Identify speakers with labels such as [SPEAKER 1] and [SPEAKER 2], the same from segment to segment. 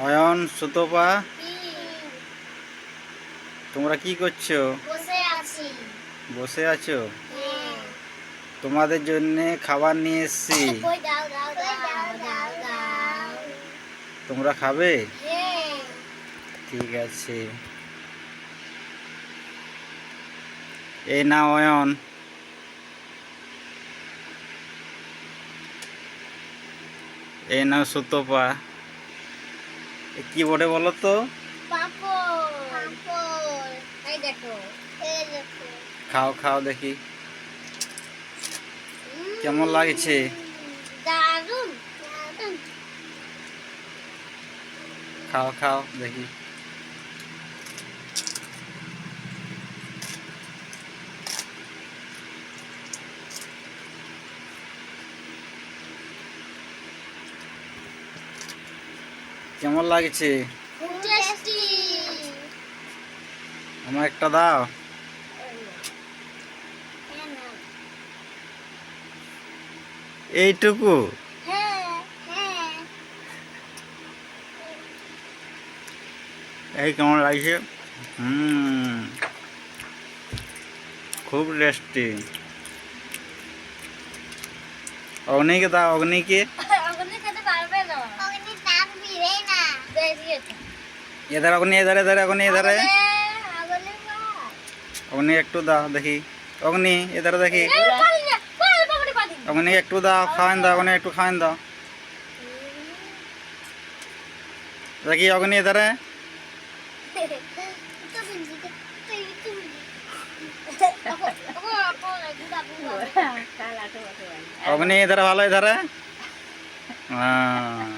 [SPEAKER 1] অয়ন সুতপা। তোমরা কি করছ?
[SPEAKER 2] বসে আছো। হ্যাঁ।
[SPEAKER 1] তোমাদের জন্য খাবার নিয়ে এসেছি। তোমরা খাবে?
[SPEAKER 2] হ্যাঁ।
[SPEAKER 1] ঠিক আছে। এই না অয়ন। এই না সুতপা। কি বলে বলো তো। খাও খাও দেখি। কেমন লাগছে? খাও খাও দেখি। কেমন লাগছে? আমার একটা দাও। এইটুকু?
[SPEAKER 2] হ্যাঁ
[SPEAKER 1] এই কেমন লাগছে? হুম। খুব টেস্টি। অগ্নিকে দাও অগ্নিকে।
[SPEAKER 2] খেতে পারবে না
[SPEAKER 1] এধারে অগ্নি এধারে এধারে অগ্নি এধারে
[SPEAKER 2] আগলে
[SPEAKER 1] অগ্নি একটু দাও দেখি অগ্নি এধারে দেখি
[SPEAKER 2] পারি না পারি পারি পারি
[SPEAKER 1] অগ্নি একটু দাও খাওয়ান দাও অগ্নি একটু খাওয়ান দাও দেখি অগ্নি এধারে
[SPEAKER 2] তো বিজি তো তুই তুই ও ও গুদা গুদা
[SPEAKER 1] অগ্নি এধারে ভালো এধারে হ্যাঁ।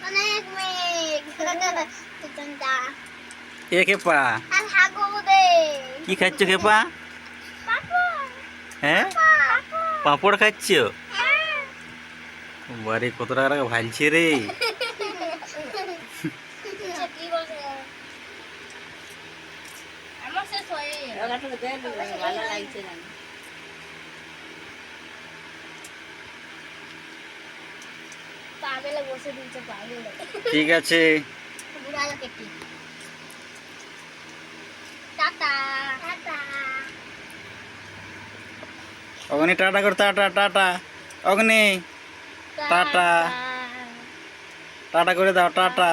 [SPEAKER 2] অনেক মেঘ
[SPEAKER 1] এ খেপা কি খাচ্ছ খেপা? হ্যাঁ? পাঁপড়। খাচ্ছ?
[SPEAKER 2] হ্যাঁ।
[SPEAKER 1] বারে কত টাকা ভালছে রে।
[SPEAKER 2] আমার
[SPEAKER 3] ভালো লাগছে না
[SPEAKER 1] ঠিক আছে। অগ্নি টাটা কর টাটা টাটা। অগ্নি টাটা। টাটা করে দাও
[SPEAKER 2] টাটা।